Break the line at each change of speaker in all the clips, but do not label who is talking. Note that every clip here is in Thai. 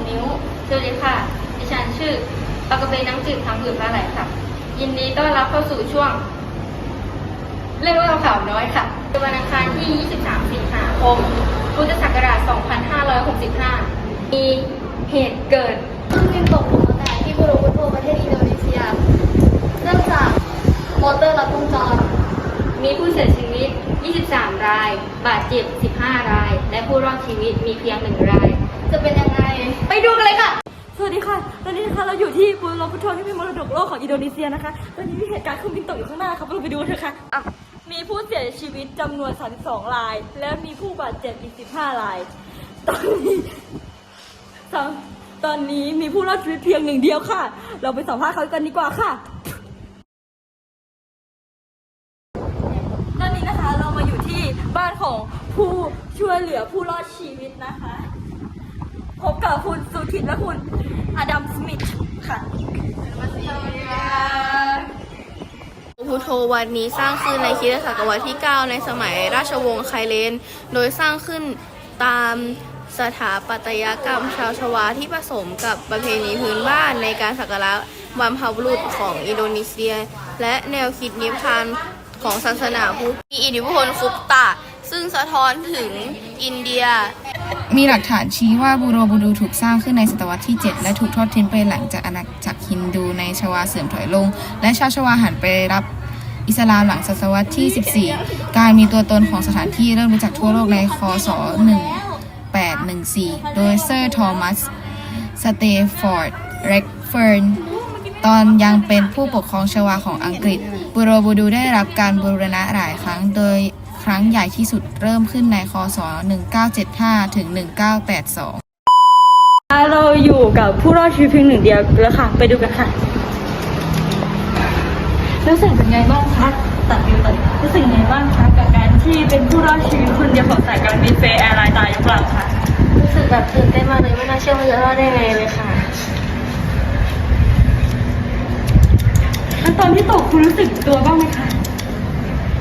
สองนิ้ว
สวัสดีค่ะ ดิฉันชื่อปากกระเบนน้ำจืดทางผืนปลาไหลค่ะ ยินดีต้อนรับเข้าสู่ช่วง เรื่องเล่าข่าวน้อยค่ะเป็นวันอังคารที่ 23 สิงหาคม พุทธศักราช 2565 มีเหตุเกิด
เครื่องบินตกหลุมอากาศที่บูโรบุโตประเทศอินโดนีเซีย เนื่องจากมอเตอร์ลัดวงจร
มีผู้เสียชีวิต 23 ราย บาดเจ็บ 15 ราย และผู้รอดชีวิตมีเพียงหนึ่งราย
จะเป็นยังไง
ไปดูกันเลยค่ะ
สวัสดีค่ะ ตอนนี้นะคะเราอยู่ที่บูโรพุทโธที่เป็นมรดกโลกของอินโดนีเซียนะคะ ตอนนี้มีเหตุการณ์เครื่องบินตกอยู่ข้างหน้าค่ะเราไปดูเถอะค่ะอะ มีผู้เสียชีวิตจำนวน 32 ราย และมีผู้บาดเจ็บอีก 15 ราย ตอนนี้สองตอนนี้มีผู้รอดชีวิตเพียงหนึ่งเดียวค่ะ เราไปสัมภาษณ์เขากันดีกว่าค่ะตอนนี้นะคะเรามาอยู่ที่บ้านของผู้ช่วยเหลือผู้รอดชีวิตนะคะ พบกับคุณสุทินและคุณอดัมสมิธค่ะ
พุทโธวันนี้สร้างขึ้นในคริสตศตวรรษที่ 9 ในสมัยราชวงศ์ไคเลน โดยสร้างขึ้นตามสถาปัตยกรรมชาวชวาที่ผสมกับประเพณีพื้นบ้านในการสักการะบรรพบุรุษของอินโดนีเซีย และแนวคิดนิพพานของศาสนาพุทธมีอิทธิพลคุปตะ ซึ่งสะท้อนถึงอินเดีย
มีหลักฐานชี้ว่าบูโรบูดูถูกสร้างขึ้นในศตวรรษที่ 7 และถูกทอดทิ้งไปหลังจากอาณาจักรฮินดูในชวาเสื่อมถอยลง และชาวชวาหันไปรับอิสลามหลังศตวรรษที่ 14 การมีตัวตนของสถานที่เริ่มรู้จักทั่วโลกในคศ 1814 โดยเซอร์ทอมัส สเตฟอร์ด เร็กเฟิร์น ตอนยังเป็นผู้ปกครองชวาของอังกฤษ บูโรบูดูได้รับการบูรณะหลายครั้งโดย ครั้งใหญ่ที่สุดเริ่มขึ้นในคศ 1975 ถึง 1982
เราอยู่กับผู้รอดชีวิตเพียงหนึ่งเดียวแล้วค่ะ ไปดูกันค่ะ รู้สึกเป็นไงบ้างคะตัดวิวตัดรู้สึกยังไงบ้างคะกับการที่เป็นผู้รอดชีวิตคนเดียวของสายการบินเฟย์แอร์ไลน์ตายยกลำค่ะ
รู้สึกแบบตื่นเต้นมากเลยไม่น่าเชื่อว่าจะรอดได้ไงเลยค่ะ
แล้วตอนที่ตกคุณรู้สึกตัวบ้างไหมคะ
เ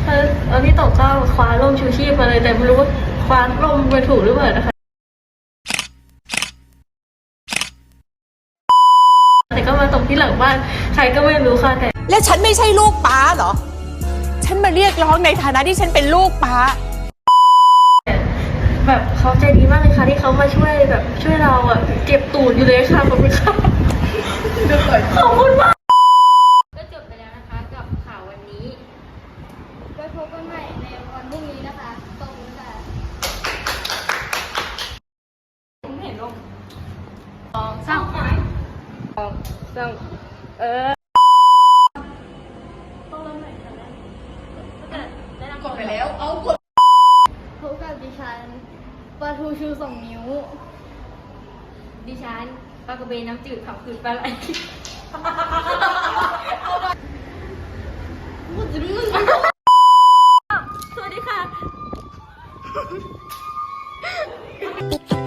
ออตอนที่ตกก็คว้าร่มชูชีพมาเลยแต่ไม่รู้ว่าคว้าร่มไปถูกหรือเปล่านะคะ แต่ก็มาตกที่หลังบ้านใครก็ไม่รู้ค่ะแต่
แล้วฉันไม่ใช่ลูกป้าเหรอ ฉันมาเรียกร้องในฐานะที่ฉันเป็นลูกป้า
แบบเขาใจดีมากเลยค่ะที่เขามาช่วยแบบช่วยเราอะเก็บตูดอยู่เลยค่ะขอบคุณค่ะขอบคุณมากก็จบไปแล้วนะคะกับข่าววันนี้
ไว้ พบกันใหม่ในวันพรุ่งนี้นะคะขอบคุณค่ะ
สองสามสองสามเออ
พบกับดิฉันปลาทูชูสองนิ้ว
ดิฉันปลากระเบนน้ำจืดขับคืนปลาไหล
พูดถึง Pica.